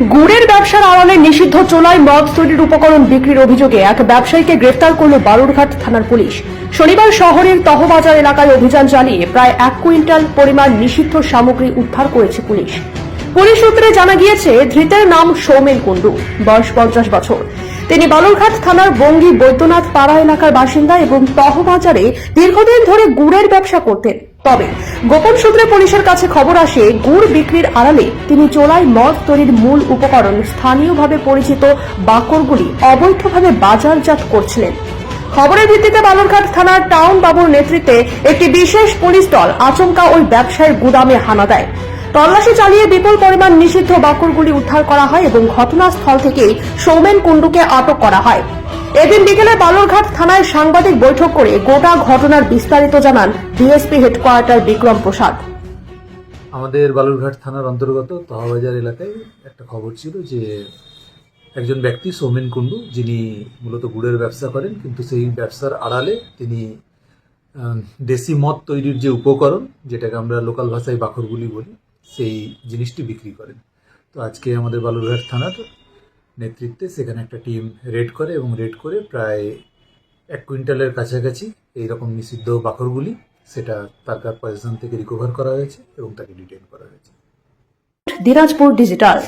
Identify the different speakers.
Speaker 1: গুড়ের ব্যবসার আড়ালে নিষিদ্ধ চোলায় মদ তৈরির উপকরণ বিক্রির অভিযোগে এক ব্যবসায়ীকে গ্রেফতার করল বারুরঘাট থানার পুলিশ। শনিবার শহরের তহবাজার এলাকায় অভিযান চালিয়ে প্রায় এক কুইন্টাল পরিমাণ নিষিদ্ধ সামগ্রী উদ্ধার করেছে পুলিশ। পুলিশ সূত্রে জানা গিয়েছে, ধৃতের নাম সৌমেন কুণ্ডু, বয়স পঞ্চাশ বছর। তিনি বালুরঘাট থানার বঙ্গি বৈদ্যনাথ পাড়া এলাকার বাসিন্দা এবং তহবাজারে দীর্ঘদিন ধরে গুড়ের ব্যবসা করতেন। তবে গোপন সূত্রে পুলিশের কাছে খবর আসে, গুড় বিক্রির আড়ালে তিনি চোলাই মদ তৈরির মূল উপকরণ স্থানীয়ভাবে পরিচিত বাকরগুলি অবৈধভাবে বাজারজাত করছিলেন। খবরের ভিত্তিতে বালুরঘাট থানার টাউন বাবুর নেতৃত্বে একটি বিশেষ পুলিশ দল আচমকা ওই ব্যবসায়ীর গুদামে হানা দেয়। তল্লাশি চালিয়ে বিপুল পরিমাণ নিষিদ্ধ বাকরগুলি উদ্ধার করা হয় এবং ঘটনাস্থল থেকেই সৌমেন কুণ্ডুকে আটক করা হয়। এদিন বিকেলে বালুরঘাট থানায় সাংবাদিক বৈঠক করে গোটা ঘটনার বিস্তারিত জানান ডিএসপি হেডকোয়ার্টার বিক্রম প্রসাদ।
Speaker 2: আমাদের বালুরঘাট থানার অন্তর্গত তহাবাজার এলাকায় একটা খবর ছিল যে একজন ব্যক্তি, সৌমেন কুণ্ডু, যিনি মূলত গুড়ের ব্যবসা করেন, কিন্তু সেই ব্যবসার আড়ালে তিনি দেশি মদ তৈরির যে উপকরণ, যেটাকে আমরা লোকাল ভাষায় বাখরগুলি বলি সেই জিনিসটি বিক্রি করেন। তো আজকে আমাদের বালুরঘাট থানার নেতৃত্বে সেখানে একটা টিম রেড করে এবং রেড করে প্রায় এক কুইন্টালের কাছাকাছি এই রকম নিষিদ্ধ বাকরগুলি সেটা তার পজিশন থেকে রিকভার করা হয়েছে এবং তাকে ডিটেন করা হয়েছে।
Speaker 1: দিনাজপুর ডিজিটাল